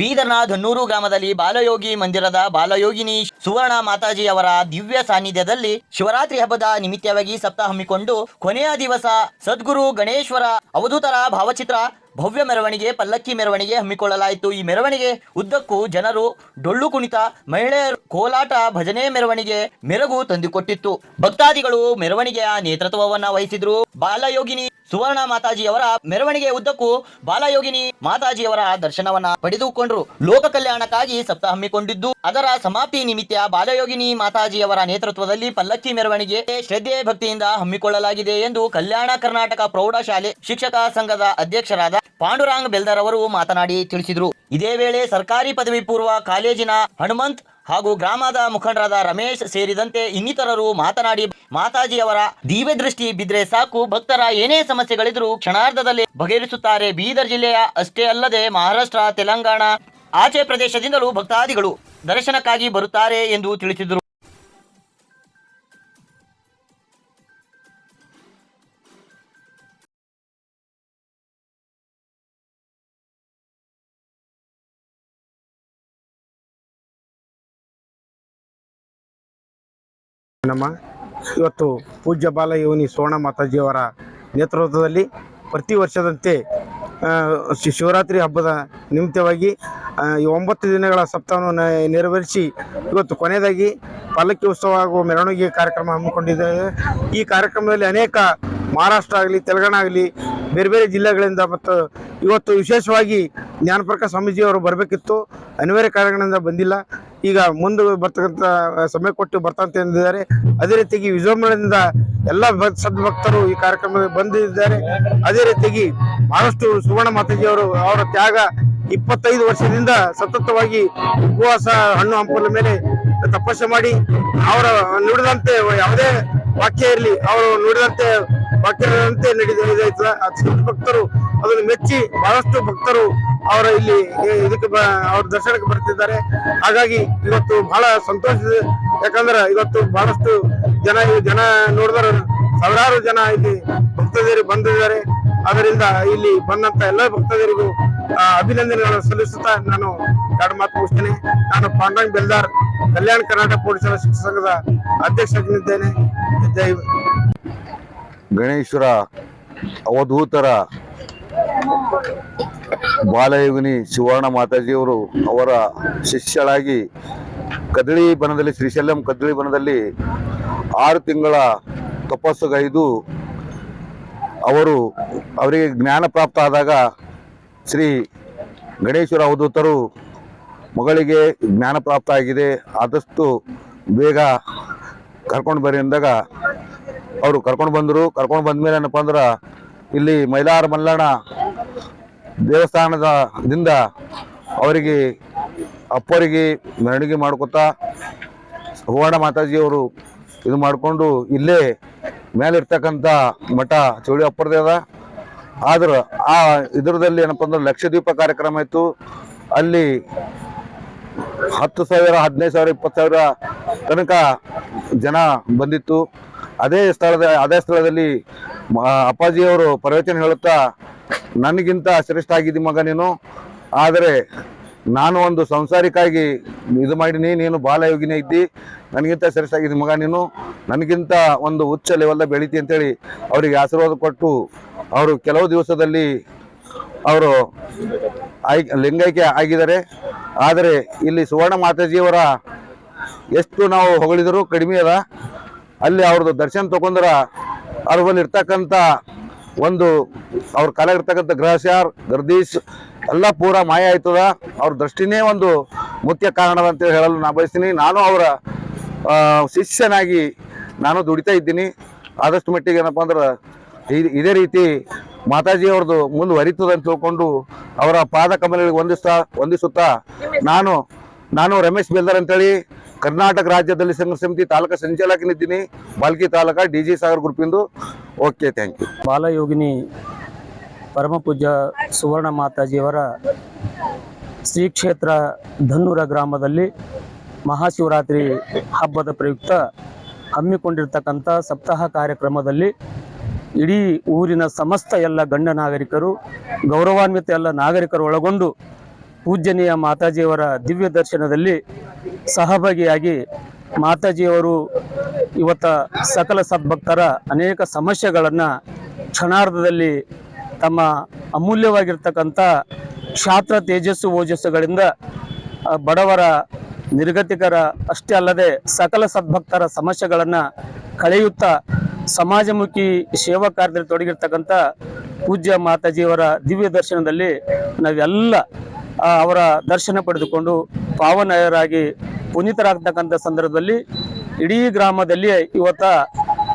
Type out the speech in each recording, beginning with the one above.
ಬೀದರ್ನ ಧನ್ನೂರು ಗ್ರಾಮದಲ್ಲಿ ಬಾಲಯೋಗಿ ಮಂದಿರದ ಬಾಲಯೋಗಿನಿ ಸುವರ್ಣ ಮಾತಾಜಿ ಅವರ ದಿವ್ಯ ಸಾನ್ನಿಧ್ಯದಲ್ಲಿ ಶಿವರಾತ್ರಿ ಹಬ್ಬದ ನಿಮಿತ್ತವಾಗಿ ಸಪ್ತಾಹ ಹಮ್ಮಿಕೊಂಡು ಕೊನೆಯ ದಿವಸ ಸದ್ಗುರು ಗಣೇಶ್ವರ ಅವಧೂತರ ಭಾವಚಿತ್ರ ಭವ್ಯ ಮೆರವಣಿಗೆ, ಪಲ್ಲಕ್ಕಿ ಮೆರವಣಿಗೆ ಹಮ್ಮಿಕೊಳ್ಳಲಾಯಿತು. ಈ ಮೆರವಣಿಗೆ ಉದ್ದಕ್ಕೂ ಜನರು ಡೊಳ್ಳು ಕುಣಿತ, ಮಹಿಳೆಯರು ಕೋಲಾಟ, ಭಜನೆ ಮೆರವಣಿಗೆ ಮೆರಗು ತಂದುಕೊಟ್ಟಿತ್ತು. ಭಕ್ತಾದಿಗಳು ಮೆರವಣಿಗೆಯ ನೇತೃತ್ವವನ್ನ ವಹಿಸಿದ್ರು. ಬಾಲಯೋಗಿನಿ ಸುವರ್ಣ ಮಾತಾಜಿಯವರ ಮೆರವಣಿಗೆ ಉದ್ದಕ್ಕೂ ಬಾಲಯೋಗಿನಿ ಮಾತಾಜಿಯವರ ದರ್ಶನವನ್ನ ಪಡೆದುಕೊಂಡರು. ಲೋಕ ಕಲ್ಯಾಣಕ್ಕಾಗಿ ಸಪ್ತಾಹ ಹಮ್ಮಿಕೊಂಡಿದ್ದು, ಅದರ ಸಮಾಪ್ತಿ ನಿಮಿತ್ತ ಬಾಲಯೋಗಿನಿ ಮಾತಾಜಿಯವರ ನೇತೃತ್ವದಲ್ಲಿ ಪಲ್ಲಕ್ಕಿ ಮೆರವಣಿಗೆ ಶ್ರದ್ಧೆ ಭಕ್ತಿಯಿಂದ ಹಮ್ಮಿಕೊಳ್ಳಲಾಗಿದೆ ಎಂದು ಕಲ್ಯಾಣ ಕರ್ನಾಟಕ ಪ್ರೌಢಶಾಲೆ ಶಿಕ್ಷಕ ಸಂಘದ ಅಧ್ಯಕ್ಷರಾದ ಪಾಂಡುರಾಂಗ್ ಬೆಲ್ದರ್ ಅವರು ಮಾತನಾಡಿ ತಿಳಿಸಿದರು. ಇದೇ ವೇಳೆ ಸರ್ಕಾರಿ ಪದವಿ ಪೂರ್ವ ಕಾಲೇಜಿನ ಹನುಮಂತ್ ಹಾಗೂ ಗ್ರಾಮದ ಮುಖಂಡರಾದ ರಮೇಶ್ ಸೇರಿದಂತೆ ಇನ್ನಿತರರು ಮಾತನಾಡಿ ಮಾತಾಜಿಯವರ ದಿವ್ಯ ದೃಷ್ಟಿ ಬಿದ್ರೆ ಸಾಕು. ಭಕ್ತರ ಏನೇ ಸಮಸ್ಯೆಗಳಿದ್ರೂ ಕ್ಷಣಾರ್ಧದಲ್ಲಿ ಬಗೆಹರಿಸುತ್ತಾರೆ. ಬೀದರ್ ಜಿಲ್ಲೆಯ ಅಷ್ಟೇ ಅಲ್ಲದೆ ಮಹಾರಾಷ್ಟ್ರ, ತೆಲಂಗಾಣ, ಆಚೆ ಪ್ರದೇಶದಿಂದಲೂ ಭಕ್ತಾದಿಗಳು ದರ್ಶನಕ್ಕಾಗಿ ಬರುತ್ತಾರೆ ಎಂದು ತಿಳಿಸಿದರು. ನಮ್ಮ ಇವತ್ತು ಪೂಜ್ಯ ಬಾಲಯೋನಿ ಸೋಣ ಮಾತಾಜಿಯವರ ನೇತೃತ್ವದಲ್ಲಿ ಪ್ರತಿ ವರ್ಷದಂತೆ ಶಿವರಾತ್ರಿ ಹಬ್ಬದ ನಿಮಿತ್ತವಾಗಿ ಈ ಒಂಬತ್ತು ದಿನಗಳ ಸಪ್ತಾಹವನ್ನು ನೆರವೇರಿಸಿ ಇವತ್ತು ಕೊನೆಯದಾಗಿ ಪಲ್ಲಕ್ಕಿ ಉತ್ಸವ ಹಾಗೂ ಮೆರವಣಿಗೆ ಕಾರ್ಯಕ್ರಮ ಹಮ್ಮಿಕೊಂಡಿದ್ದೇವೆ. ಈ ಕಾರ್ಯಕ್ರಮದಲ್ಲಿ ಅನೇಕ ಮಹಾರಾಷ್ಟ್ರ ಆಗಲಿ, ತೆಲಂಗಾಣ ಆಗಲಿ, ಬೇರೆ ಬೇರೆ ಜಿಲ್ಲೆಗಳಿಂದ ಮತ್ತು ಇವತ್ತು ವಿಶೇಷವಾಗಿ ಜ್ಞಾನಪ್ರಕಾಶ್ ಸ್ವಾಮೀಜಿಯವರು ಬರಬೇಕಿತ್ತು. ಅನಿವಾರ್ಯ ಕಾರಣಗಳಿಂದ ಬಂದಿಲ್ಲ. ಈಗ ಮುಂದೆ ಬರ್ತಕ್ಕಂಥ ಸಮಯ ಕೊಟ್ಟು ಬರ್ತಂತ ಎಂದಿದ್ದಾರೆ ಅದೇ ರೀತಿಯಾಗಿ ವಿಜೃಂಭಣೆಯಿಂದ ಎಲ್ಲ ಭಕ್ ಸದ್ಭಕ್ತರು ಈ ಕಾರ್ಯಕ್ರಮದಲ್ಲಿ ಬಂದಿದ್ದಾರೆ. ಅದೇ ರೀತಿಯಾಗಿ ಬಹಳಷ್ಟು ಸುವರ್ಣ ಮಾತಾಜಿಯವರು ಅವರ ತ್ಯಾಗ ಇಪ್ಪತ್ತೈದು ವರ್ಷದಿಂದ ಸತತವಾಗಿ ಉಪವಾಸ ಹಣ್ಣು ಹಂಪಲ ಮೇಲೆ ತಪಸ್ಸೆ ಮಾಡಿ ಅವರ ನುಡಿದಂತೆ ಯಾವುದೇ ವಾಕ್ಯ ಇರಲಿ, ಅವರು ನುಡಿದಂತೆ ವಾಕ್ಯದಂತೆ ನಡೆದ ಭಕ್ತರು ಅದನ್ನು ಮೆಚ್ಚಿ ಬಹಳಷ್ಟು ಭಕ್ತರು ಅವರ ಇಲ್ಲಿ ಇದಕ್ಕೆ ಅವ್ರ ದರ್ಶನಕ್ಕೆ ಬರ್ತಿದ್ದಾರೆ. ಹಾಗಾಗಿ ಇವತ್ತು ಬಹಳ ಸಂತೋಷ ಯಾಕಂದ್ರೆ ಇವತ್ತು ಬಹಳಷ್ಟು ಜನ ಜನ ನೋಡಿದ್ರೆ ಸಾವಿರಾರು ಜನ ಇಲ್ಲಿ ಭಕ್ತರು ಬಂದಿದ್ದಾರೆ. ಅದರಿಂದ ಇಲ್ಲಿ ಬಂದಂತ ಎಲ್ಲ ಭಕ್ತರಿಗೂ ಆ, ಅಭಿನಂದನೆಗಳನ್ನು ಸಲ್ಲಿಸುತ್ತಾ ನಾನು ಎರಡು ಮಾತು ಮುಗಿಸ್ತೇನೆ. ನಾನು ಪಾಂಡಂಗ್ ಬೆಲ್ದಾರ್ ಕಲ್ಯಾಣ ಕರ್ನಾಟಕ ಪೊಲೀಸರ ಶಿಕ್ಷಣ ಸಂಘದ ಅಧ್ಯಕ್ಷನಾಗಿದ್ದೇನೆ ಗಣೇಶ್ವರ ಅವಧೂತರ ಬಾಲಯೋಗಿನಿ ಸುವರ್ಣ ಮಾತಾಜಿಯವರು ಅವರ ಶಿಷ್ಯಳಾಗಿ ಕದಳಿ ಬನದಲ್ಲಿ, ಶ್ರೀಶೈಲಂ ಕದಳಿ ಬನದಲ್ಲಿ ಆರು ತಿಂಗಳ ತಪಸ್ಸುಗೈದು ಅವರು ಅವರಿಗೆ ಜ್ಞಾನ ಪ್ರಾಪ್ತ ಆದಾಗ ಶ್ರೀ ಗಣೇಶ್ವರ ಅವಧೂತರು ಮಗಳಿಗೆ ಜ್ಞಾನ ಪ್ರಾಪ್ತ ಆಗಿದೆ ಆದಷ್ಟು ಬೇಗ ಕರ್ಕೊಂಡು ಬರ್ರಿ ಅಂದಾಗ ಅವರು ಕರ್ಕೊಂಡು ಬಂದರು. ಕರ್ಕೊಂಡು ಬಂದ್ಮೇಲೆ ಏನಪ್ಪ ಅಂದ್ರೆ ಇಲ್ಲಿ ಮೈಲಾರ ಮಲ್ಲಣ್ಣ ದೇವಸ್ಥಾನದ ದಿಂದ ಅವರಿಗೆ, ಅಪ್ಪರಿಗೆ ಮೆರವಣಿಗೆ ಮಾಡ್ಕೊತಾ ಸುವರ್ಣ ಮಾತಾಜಿಯವರು ಇದು ಮಾಡಿಕೊಂಡು ಇಲ್ಲೇ ಮೇಲಿರ್ತಕ್ಕಂಥ ಮಠ ಚೌಳಿ ಅಪ್ಪರದೇ ಅದ. ಆದ್ರೆ ಆ ಇದರದಲ್ಲಿ ಏನಪ್ಪ ಅಂದ್ರೆ ಲಕ್ಷದ್ವೀಪ ಕಾರ್ಯಕ್ರಮ ಇತ್ತು. ಅಲ್ಲಿ ಹತ್ತು ಸಾವಿರ, ಹದಿನೈದು ಸಾವಿರ, ಇಪ್ಪತ್ತು ಸಾವಿರ ತನಕ ಜನ ಬಂದಿತ್ತು. ಅದೇ ಸ್ಥಳದ, ಅದೇ ಸ್ಥಳದಲ್ಲಿ ಅಪ್ಪಾಜಿಯವರು ಪ್ರವಚನ ಹೇಳುತ್ತಾ ನನಗಿಂತ ಶ್ರೇಷ್ಠ ಆಗಿದ್ದಿ ಮಗ ನೀನು. ಆದರೆ ನಾನು ಒಂದು ಸಂಸಾರಿಕಾಗಿ ಇದು ಮಾಡೀನಿ, ನೀನು ಬಾಲಯೋಗಿನೇ ಇದ್ದಿ. ನನಗಿಂತ ಶ್ರೇಷ್ಠ ಆಗಿದ್ದಿ ಮಗ ನೀನು. ನನಗಿಂತ ಒಂದು ಉಚ್ಚ ಲೆವೆಲ್ದ ಬೆಳೀತಿ ಅಂತೇಳಿ ಅವರಿಗೆ ಆಶೀರ್ವಾದ ಕೊಟ್ಟು ಅವರು ಕೆಲವು ದಿವಸದಲ್ಲಿ ಅವರು ಆಯ್ ಲಿಂಗೈಕ್ಯ ಆಗಿದ್ದಾರೆ. ಆದರೆ ಇಲ್ಲಿ ಸುವರ್ಣ ಮಾತಾಜಿಯವರ ಎಷ್ಟು ನಾವು ಹೊಗಳಿದರೂ ಕಡಿಮೆ ಅದ. ಅಲ್ಲಿ ಅವ್ರದ್ದು ದರ್ಶನ ತಗೊಂಡ್ರ ಬಳಿ ಇರ್ತಕ್ಕಂಥ ಒಂದು ಅವ್ರ ಕಾಲ ಇರ್ತಕ್ಕಂಥ ಗ್ರಹಚಾರ್ ಗರ್ದೀಶ್, ಎಲ್ಲ ಪೂರ ಮಾಯ ಆಯ್ತದ. ಅವ್ರ ದೃಷ್ಟಿನೇ ಒಂದು ಮುಖ್ಯ ಕಾರಣದ ಅಂತ ಹೇಳಲು ನಾನು ಬಯಸ್ತೀನಿ. ನಾನು ಅವರ ಶಿಷ್ಯನಾಗಿ ನಾನು ದುಡಿತಾ ಇದ್ದೀನಿ. ಆದಷ್ಟು ಮಟ್ಟಿಗೆ ಏನಪ್ಪ ಅಂದ್ರೆ ಇದ್- ಇದೇ ರೀತಿ ಮಾತಾಜಿ ಅವ್ರದ್ದು ಮುಂದುವರಿತದೆ ಅಂತ ತಿಳ್ಕೊಂಡು ಅವರ ಪಾದ ಕಮಲಗಳಿಗೆ ಹೊಂದಿಸ್ತಾ ಹೊಂದಿಸುತ್ತಾ ನಾನು ನಾನು ರಮೇಶ್ ಬೆಲ್ದರ್ ಅಂತೇಳಿ ಕರ್ನಾಟಕ ರಾಜ್ಯದಲ್ಲಿ ಸಂಘ ಸಮಿತಿ ತಾಲೂಕಾ ಸಂಚಾಲಕನಿದ್ದೀನಿ ಬಾಲ್ಕಿ ತಾಲೂಕ ಡಿ ಜಿ ಸಾಗರ್ ಗ್ರೂಪಿಂದು ಓಕೆ ಥ್ಯಾಂಕ್ ಯು ಬಾಲಯೋಗಿನಿ ಪರಮ ಪೂಜ್ಯ ಸುವರ್ಣ ಮಾತಾಜಿಯವರ ಶ್ರೀ ಕ್ಷೇತ್ರ ಧನ್ನೂರ ಗ್ರಾಮದಲ್ಲಿ ಮಹಾಶಿವರಾತ್ರಿ ಹಬ್ಬದ ಪ್ರಯುಕ್ತ ಹಮ್ಮಿಕೊಂಡಿರ್ತಕ್ಕಂಥ ಸಪ್ತಾಹ ಕಾರ್ಯಕ್ರಮದಲ್ಲಿ ಇಡೀ ಊರಿನ ಸಮಸ್ತ ಎಲ್ಲ ಗಣ್ಯ ನಾಗರಿಕರು, ಗೌರವಾನ್ವಿತ ಎಲ್ಲ ನಾಗರಿಕರು ಒಳಗೊಂಡು ಪೂಜ್ಯನೀಯ ಮಾತಾಜಿಯವರ ದಿವ್ಯ ದರ್ಶನದಲ್ಲಿ ಸಹಭಾಗಿಯಾಗಿ ಮಾತಾಜಿಯವರು ಇವತ್ತ ಸಕಲ ಸದ್ಭಕ್ತರ ಅನೇಕ ಸಮಸ್ಯೆಗಳನ್ನು ಕ್ಷಣಾರ್ಧದಲ್ಲಿ ತಮ್ಮ ಅಮೂಲ್ಯವಾಗಿರ್ತಕ್ಕಂಥ ಕ್ಷಾತ್ರ ತೇಜಸ್ಸು ಓಜಸ್ಸುಗಳಿಂದ ಬಡವರ ನಿರ್ಗತಿಕರ ಅಷ್ಟೇ ಅಲ್ಲದೆ ಸಕಲ ಸದ್ಭಕ್ತರ ಸಮಸ್ಯೆಗಳನ್ನು ಕಳೆಯುತ್ತಾ ಸಮಾಜಮುಖಿ ಸೇವಾ ಕಾರ್ಯದಲ್ಲಿ ತೊಡಗಿರ್ತಕ್ಕಂಥ ಪೂಜ್ಯ ಮಾತಾಜಿಯವರ ದಿವ್ಯ ದರ್ಶನದಲ್ಲಿ ನಾವೆಲ್ಲ ಅವರ ದರ್ಶನ ಪಡೆದುಕೊಂಡು ಪಾವನರಾಗಿ ಪುನೀತರಾಗ್ತಕ್ಕಂಥ ಸಂದರ್ಭದಲ್ಲಿ ಇಡೀ ಗ್ರಾಮದಲ್ಲಿ ಇವತ್ತ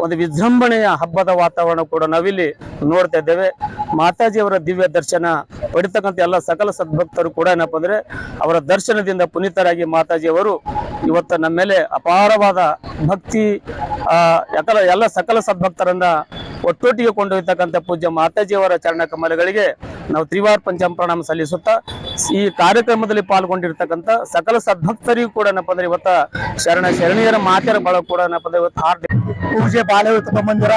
ಒಂದು ವಿಜೃಂಭಣೆಯ ಹಬ್ಬದ ವಾತಾವರಣ ಕೂಡ ನಾವಿಲ್ಲಿ ನೋಡ್ತಾ ಇದ್ದೇವೆ. ಮಾತಾಜಿಯವರ ದಿವ್ಯ ದರ್ಶನ ಪಡಿತಕ್ಕಂಥ ಎಲ್ಲ ಸಕಲ ಸದ್ಭಕ್ತರು ಕೂಡ ಏನಪ್ಪ ಅಂದರೆ ಅವರ ದರ್ಶನದಿಂದ ಪುನೀತರಾಗಿ ಮಾತಾಜಿಯವರು ಇವತ್ತು ನಮ್ಮ ಮೇಲೆ ಅಪಾರವಾದ ಭಕ್ತಿ ಎಲ್ಲ ಸಕಲ ಸದ್ಭಕ್ತರನ್ನ ಒಟ್ಟೊಟ್ಟಿಗೆ ಕೊಂಡೊಯ್ತಕ್ಕಂಥ ಪೂಜ್ಯ ಮಾತಾಜಿಯವರ ಚರಣ ಕಮಲಗಳಿಗೆ ನಾವು ತ್ರಿವಾರ ಪಂಚಮ ಪ್ರಣಾಮ ಸಲ್ಲಿಸುತ್ತಾ, ಈ ಕಾರ್ಯಕ್ರಮದಲ್ಲಿ ಪಾಲ್ಗೊಂಡಿರ್ತಕ್ಕಂಥ ಸಕಲ ಸದ್ಭಕ್ತರಿಗೂ ಕೂಡ ಏನಪ್ಪ ಅಂದ್ರೆ ಇವತ್ತ ಶರಣ ಶರಣಿಯರ ಮಾತೆರ ಬಳ ಕೂಡ ಏನಪ್ಪ ಇವತ್ತು ಹಾರ್ದಿಕ ಪೂಜೆ ಬಾಲ್ಯ ಮಂದಿರ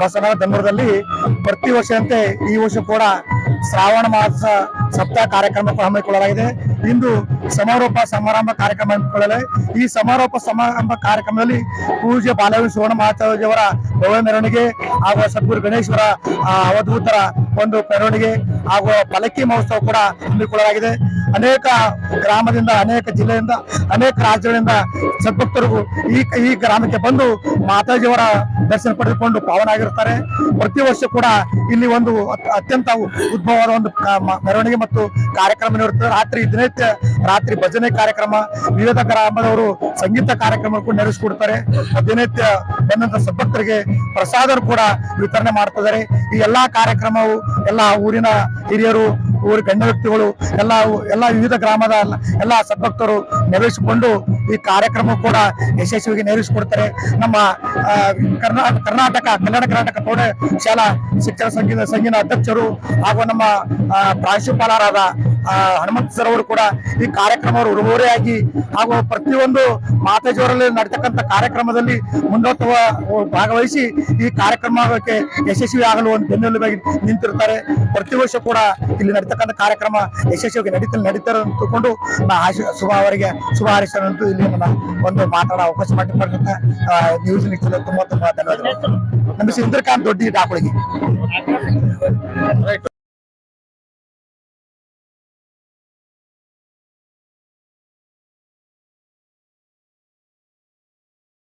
ಬಸವನ ಧರ್ಮದಲ್ಲಿ ಪ್ರತಿ ವರ್ಷದಂತೆ ಈ ವರ್ಷ ಕೂಡ ಶ್ರಾವಣ ಮಾಸ ಸಪ್ತಾಹ ಕಾರ್ಯಕ್ರಮ ಹಮ್ಮಿಕೊಳ್ಳಲಾಗಿದೆ. ಇಂದು ಸಮಾರೋಪ ಸಮಾರಂಭ ಕಾರ್ಯಕ್ರಮ ಹಮ್ಮಿಕೊಳ್ಳಲಾಗಿದೆ. ಈ ಸಮಾರೋಪ ಸಮಾರಂಭ ಕಾರ್ಯಕ್ರಮದಲ್ಲಿ ಪೂಜ್ಯ ಬಾಲವಿ ಸುವರ್ಣ ಮಹಾತಾಜಿಯವರ ಭವ್ಯ ಮೆರವಣಿಗೆ ಹಾಗೂ ಸದ್ಗುರು ಗಣೇಶ್ವರ ಅವಧೂತರ ಒಂದು ಮೆರವಣಿಗೆ ಹಾಗೂ ಪಲಕ್ಕಿ ಮಹೋತ್ಸವ ಕೂಡ ಹಮ್ಮಿಕೊಳ್ಳಲಾಗಿದೆ. ಅನೇಕ ಗ್ರಾಮದಿಂದ, ಅನೇಕ ಜಿಲ್ಲೆಯಿಂದ, ಅನೇಕ ರಾಜ್ಯಗಳಿಂದ ಸದ್ಭಕ್ತರು ಈ ಈ ಗ್ರಾಮಕ್ಕೆ ಬಂದು ಮಾತಾಜಿಯವರ ದರ್ಶನ ಪಡೆದುಕೊಂಡು ಪಾವನಾಗಿರ್ತಾರೆ ಪ್ರತಿ ವರ್ಷ ಕೂಡ ಇಲ್ಲಿ ಒಂದು ಅತ್- ಅತ್ಯಂತ ಉದ್ಭವವಾದ ಒಂದು ಮೆರವಣಿಗೆ ಮತ್ತು ಕಾರ್ಯಕ್ರಮ ನಡೆಯುತ್ತದೆ. ರಾತ್ರಿ ದಿನನಿತ್ಯ ರಾತ್ರಿ ಭಜನೆ ಕಾರ್ಯಕ್ರಮ, ವಿವಿಧ ಗ್ರಾಮದವರು ಸಂಗೀತ ಕಾರ್ಯಕ್ರಮ ಕೂಡ ನಡೆಸಿಕೊಡ್ತಾರೆ ದಿನನಿತ್ಯ ಬಂದಂತ ಸದ್ಭಕ್ತರಿಗೆ ಪ್ರಸಾದ ಕೂಡ ವಿತರಣೆ ಮಾಡ್ತಿದ್ದಾರೆ. ಈ ಎಲ್ಲಾ ಕಾರ್ಯಕ್ರಮವು ಎಲ್ಲಾ ಊರಿನ ಹಿರಿಯರು ಊರ ಗಣ್ಯ ವ್ಯಕ್ತಿಗಳು, ಎಲ್ಲ ಎಲ್ಲ ವಿವಿಧ ಗ್ರಾಮದ ಎಲ್ಲ- ಸದ್ಭಕ್ತರು ನೆರವೇರಿಸಿಕೊಂಡು ಈ ಕಾರ್ಯಕ್ರಮ ಕೂಡ ಯಶಸ್ವಿಯಾಗಿ ನೆರವೇರಿಸಿಕೊಡ್ತಾರೆ. ನಮ್ಮ ಕರ್ನಾಟಕ, ಕನ್ನಡ ಕರ್ನಾಟಕ ಪ್ರೌಢ ಶಾಲಾ ಶಿಕ್ಷಣ ಸಂಘದ ಸಂಘಿನ ಅಧ್ಯಕ್ಷರು ಹಾಗೂ ನಮ್ಮ ಪ್ರಾಂಶುಪಾಲರಾದ ಹನುಮಂತ ಸರ್ ಅವರು ಕೂಡ ಈ ಕಾರ್ಯಕ್ರಮ ಉಡುಗೊರೆಯಾಗಿ ಹಾಗೂ ಪ್ರತಿಯೊಂದು ಮಾತಾಜಿಯವರಲ್ಲಿ ನಡೀತಕ್ಕಂಥ ಕಾರ್ಯಕ್ರಮದಲ್ಲಿ ಮುಂದೋತ್ವ ಭಾಗವಹಿಸಿ ಈ ಕಾರ್ಯಕ್ರಮಕ್ಕೆ ಯಶಸ್ವಿ ಆಗಲು ಒಂದು ಬೆನ್ನೆಲುಬಾಗಿ ನಿಂತಿರ್ತಾರೆ. ಪ್ರತಿ ವರ್ಷ ಕೂಡ ಇಲ್ಲಿ ನಡೀತಕ್ಕಂಥ ಕಾರ್ಯಕ್ರಮ ಯಶಸ್ವಿಯಾಗಿ ನಡೀತಲ್ಲಿ ನಡೀತಾರೆ ಅಂತ ತಿಳ್ಕೊಂಡು ನಾ ಆಶಿ, ಶುಭ ಅವರಿಗೆ ಶುಭ ಹಾರೈಸೋಣಂತೂ ಇಲ್ಲಿ ನನ್ನ ಒಂದು ಮಾತಾಡೋ ಅವಕಾಶ ಮಾಡಿಕೊಂಡಂತ ನ್ಯೂಸ್ ನಿಚ್ಚಲು ತುಂಬಾ ತುಂಬಾ ಧನ್ಯವಾದಗಳು. ನಮ್ಮ ಇಂದ್ರಕಾಂತ್ ದೊಡ್ಡಿ, ಡಾಕುಳಿಗೆ.